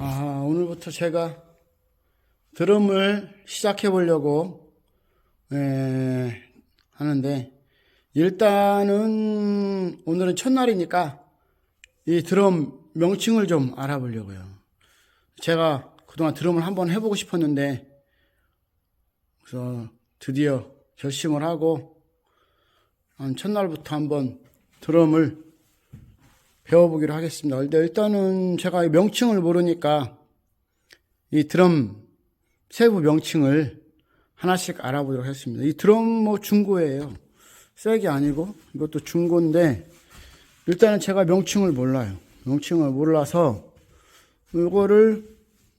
아, 오늘부터 제가 드럼을 시작해 보려고 에, 하는데 일단은 오늘은 첫날이니까 이 드럼 명칭을 좀 알아보려고요. 제가 그동안 드럼을 한번 해보고 싶었는데 그래서 드디어 결심을 하고 한 첫날부터 한번 드럼을 배워보기로 하겠습니다. 근데 일단은 제가 이 명칭을 모르니까 이 드럼 세부 명칭을 하나씩 알아보도록 하겠습니다. 이 드럼 뭐 중고예요. 세게 아니고 이것도 중고인데 일단은 제가 명칭을 몰라요. 명칭을 몰라서 이거를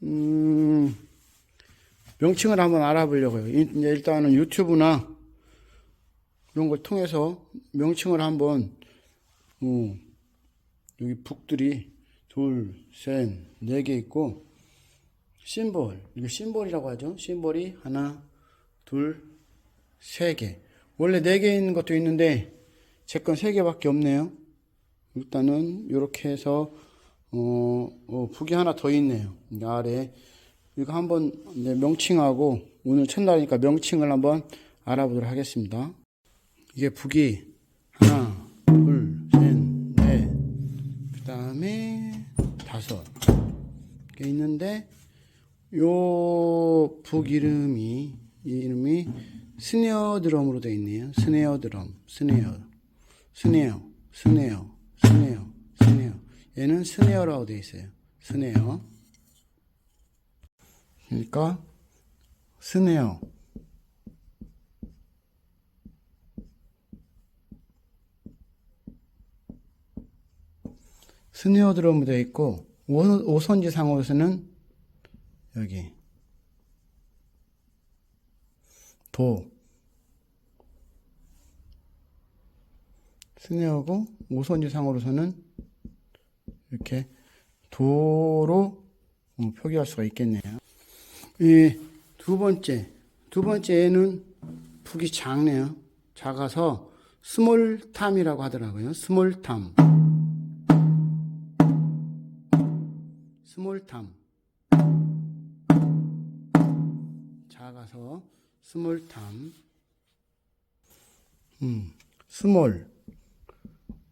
음, 명칭을 한번 알아보려고요. 일단은 유튜브나 이런 걸 통해서 명칭을 한번 어, 여기 북들이 둘, 셋, 네 개 있고 심볼 이거 심볼이라고 하죠. 심볼이 하나, 둘, 세 개. 원래 네 개 있는 것도 있는데 제 건 세 개밖에 없네요. 일단은 이렇게 해서 어, 어, 북이 하나 더 있네요. 이 아래 이거 한번 명칭하고 오늘 첫날이니까 명칭을 한번 알아보도록 하겠습니다. 이게 북이 하나, 다음에 다섯 개 있는데 요 북 이름이 이 이름이 스네어 드럼으로 되어 있네요. 스네어 드럼, 스네어, 스네어, 스네어, 스네어, 스네어. 얘는 스네어라고 되어 있어요. 스네어. 그러니까 스네어. 스네어 드럼으로 되어 있고 오- 오선지 상으로서는 여기 도 스네어고 오선지 상으로서는 이렇게 도로 어, 표기할 수가 있겠네요. 이 두 번째 두 번째는 북이 작네요. 작아서 스몰탐이라고 하더라고요. 스몰탐. 스몰탐. 작아서 스몰탐. 음, 스몰.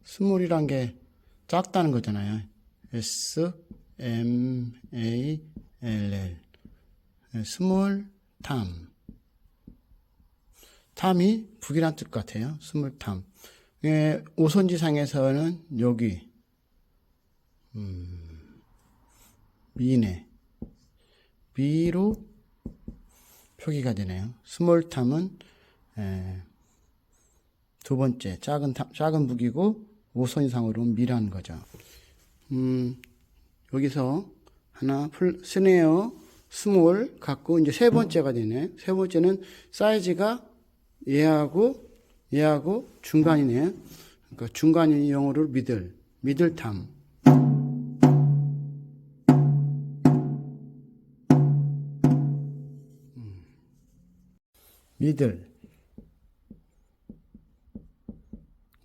스몰이란 게 작다는 거잖아요. S M A L L. 네, 스몰 탐. 탐이 북이란 뜻 같아요. 스몰 탐. 예, 오선지상에서는 여기 미네 미로 표기가 되네요. 스몰 탐은 에, 두 번째 작은 탐, 작은 북이고 오선상으로 미라는 거죠. 음, 여기서 하나 풀 스네어 스몰 갖고 이제 세 번째가 되네. 세 번째는 사이즈가 얘하고 얘하고 중간이네. 그러니까 중간인 영어로 미들 미들 탐. 미들.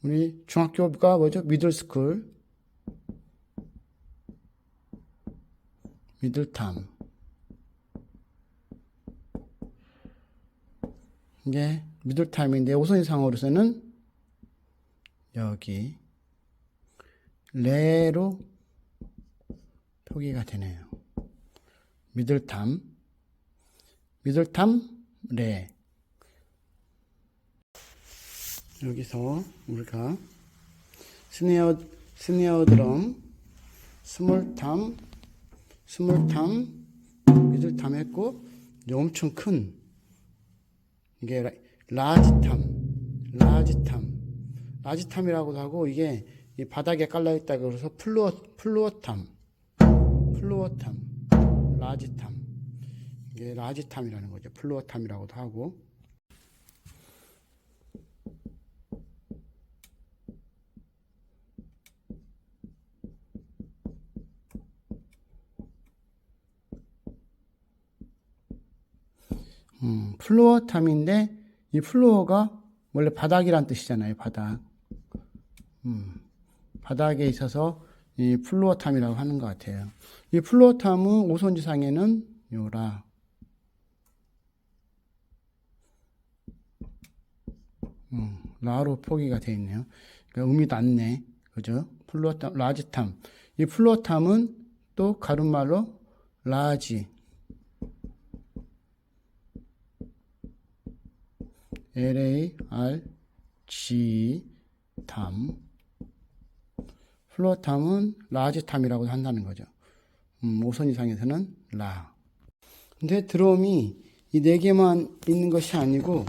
우리 중학교가 뭐죠? 미들스쿨. 미들탐. 이게 미들탐인데 우선상으로서는 여기 레로 표기가 되네요. 미들탐. 미들탐 레. 여기서 우리가 스네어 스네어 드럼 스몰탐 스몰탐 미들탐 했고 이제 엄청 큰 이게 라- 라지탐 라지탐. 라지탐이라고도 하고 이게 이 바닥에 깔려 있다 그래서 플루어 플루어탐. 플루어탐. 라지탐. 이게 라지탐이라는 거죠. 플루어탐이라고도 하고 음, 플로어탐인데 이 플로어가 원래 바닥이란 뜻이잖아요. 바닥. 음, 바닥에 있어서 이 플루어탐이라고 하는 것 같아요. 이 플루어탐은 오손지상에는 요라. 음, 라로 표기가 되어 있네요. 그러니까 음이 낮네. 그죠? 플루어탐, 라지탐. 이 플루어탐은 또 가름말로 라지. L-A-R-G 탐. 플루어탐은 라지 탐이라고 한다는 거죠. 음, 오선 이상에서는 라. 근데 드럼이 이 네 개만 있는 것이 아니고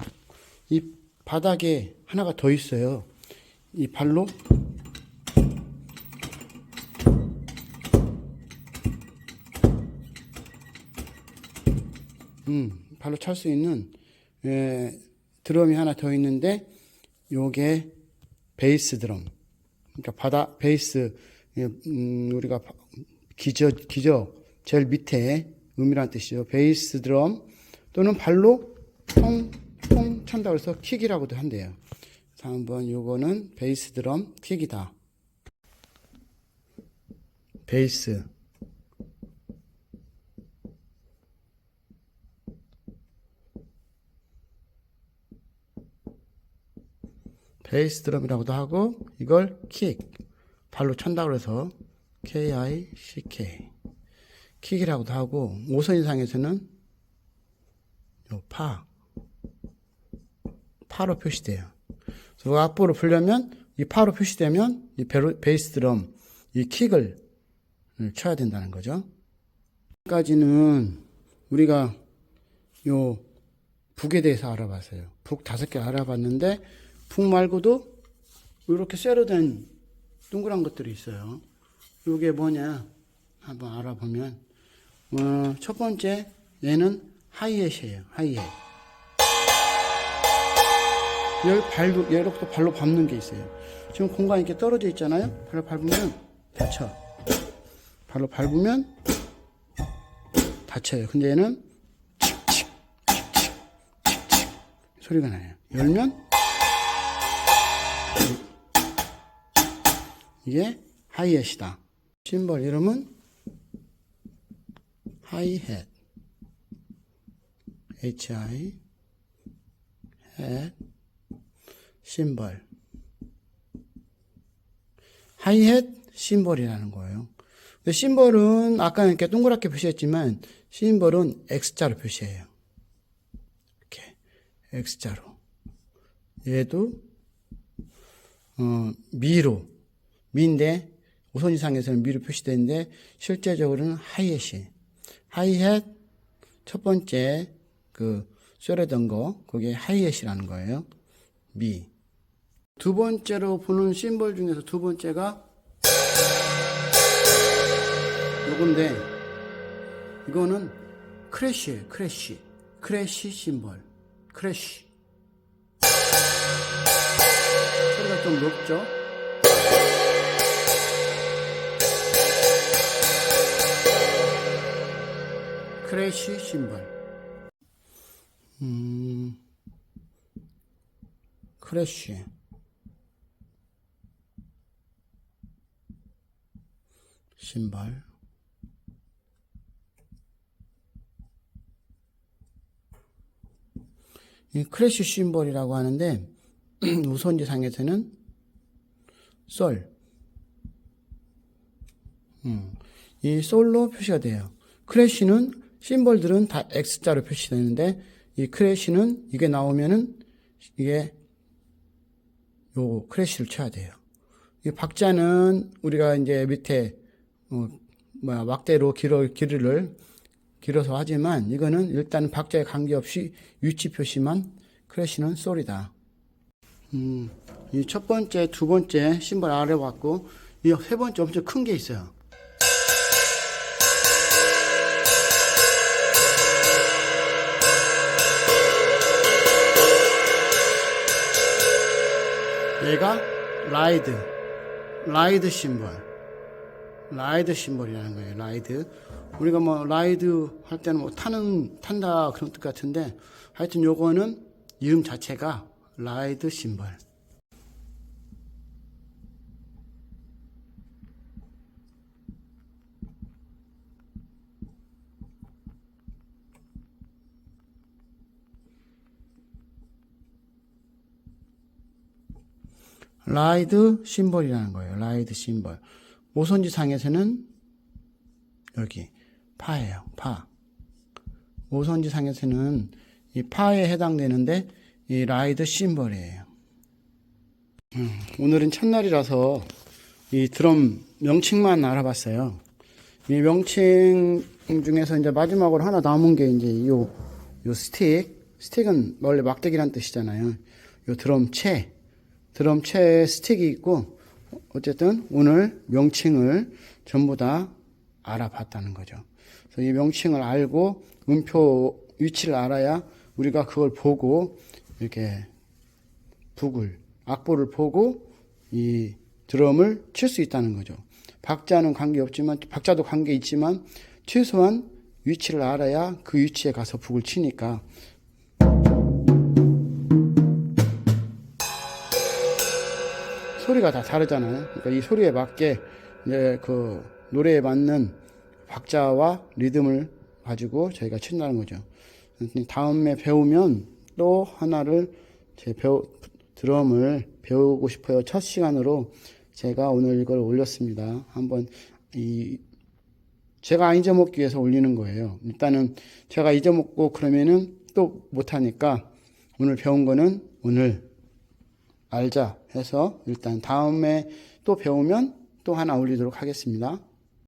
이 바닥에 하나가 더 있어요. 이 발로 음, 발로 찰 수 있는 에, 드럼이 하나 더 있는데 요게 베이스 드럼. 그러니까 바다 베이스 예, 음, 우리가 바- 기저 기저 제일 밑에 음이란 뜻이죠. 베이스 드럼 또는 발로 통통 찬다 그래서 킥이라고도 한대요. 자, 한번 요거는 베이스 드럼 킥이다. 베이스 베이스 드럼이라고도 하고 이걸 킥 발로 찬다 그래서 K-I-C-K 킥이라고도 하고 오선 이상에서는 요 파, 파로 표시돼요. 그래서 악보를 풀려면 이 파로 표시되면 이 베로- 베이스 드럼 이 킥을 쳐야 된다는 거죠. 까지는 우리가 요 북에 대해서 알아봤어요. 북 다섯 개 알아봤는데 북 말고도 이렇게 쇠로 된 동그란 것들이 있어요. 이게 뭐냐 한번 알아보면 어, 첫 번째 얘는 하이햇이에요. 하이햇. 여기 발로 얘로부터 발로 밟는 게 있어요. 지금 공간이 이렇게 떨어져 있잖아요. 발로 밟으면 다쳐. 발로 밟으면 다쳐요. 근데 얘는 칙칙 칙칙 칙칙 소리가 나요. 열면 이게 하이햇이다. 심벌 이름은 하이햇. H-I 햇 심벌. 하이햇 심벌이라는 거예요. 근데 심벌은 아까 이렇게 동그랗게 표시했지만 심벌은 X자로 표시해요. 이렇게 X자로. 얘도 어, 미로 미인데 우선 이상에서는 미로 표시되는데 실제적으로는 하이햇이 하이햇 첫 번째 그 쇠려던 거 그게 하이햇이라는 거예요. 미. 두 번째로 보는 심벌 중에서 두 번째가 요건데 이거는 크래쉬예요. 크래쉬. 크래쉬 심벌. 크래쉬. 좀 높죠? 크래쉬 심벌. 음, 크래쉬. 신발. 이 크래쉬 심벌이라고 하는데 우선지상에서는 솔. 음, 이 솔로 표시가 돼요. 크래쉬는 심벌들은 다 X자로 표시되는데 이 크래쉬는 이게 나오면은 이게 요 크래쉬를 쳐야 돼요. 이 박자는 우리가 이제 밑에 어, 뭐야 막대로 길어 길이를 길어서 하지만 이거는 일단 박자에 관계없이 위치 표시만 크래쉬는 솔이다. 음, 이 첫 번째, 두 번째 심벌 알아봤고 이 세 번째 엄청 큰 게 있어요. 얘가 라이드, 라이드 심벌, 라이드 심벌이라는 거예요. 라이드. 우리가 뭐 라이드 할 때는 뭐 타는 탄다 그런 뜻 같은데 하여튼 요거는 이름 자체가 라이드 심벌 라이드 심벌이라는 거예요. 라이드 심벌. 모선지 상에서는 여기 파예요. 파. 모선지 상에서는 이 파에 해당되는데 이 라이드 심벌이에요. 음, 오늘은 첫날이라서 이 드럼 명칭만 알아봤어요. 이 명칭 중에서 이제 마지막으로 하나 남은 게 이제 요, 요 스틱. 스틱은 원래 막대기란 뜻이잖아요. 요 드럼체. 드럼체에 스틱이 있고, 어쨌든 오늘 명칭을 전부 다 알아봤다는 거죠. 그래서 이 명칭을 알고 음표 위치를 알아야 우리가 그걸 보고 이렇게 북을, 악보를 보고 이 드럼을 칠 수 있다는 거죠. 박자는 관계 없지만, 박자도 관계 있지만, 최소한 위치를 알아야 그 위치에 가서 북을 치니까. 소리가 다 다르잖아요. 그러니까 이 소리에 맞게 이제 그 노래에 맞는 박자와 리듬을 가지고 저희가 친다는 거죠. 다음에 배우면 또 하나를 제 배우, 드럼을 배우고 싶어요. 첫 시간으로 제가 오늘 이걸 올렸습니다. 한번 이 제가 안 잊어먹기 위해서 올리는 거예요. 일단은 제가 잊어먹고 그러면은 또 못하니까 오늘 배운 거는 오늘 알자 해서 일단 다음에 또 배우면 또 하나 올리도록 하겠습니다.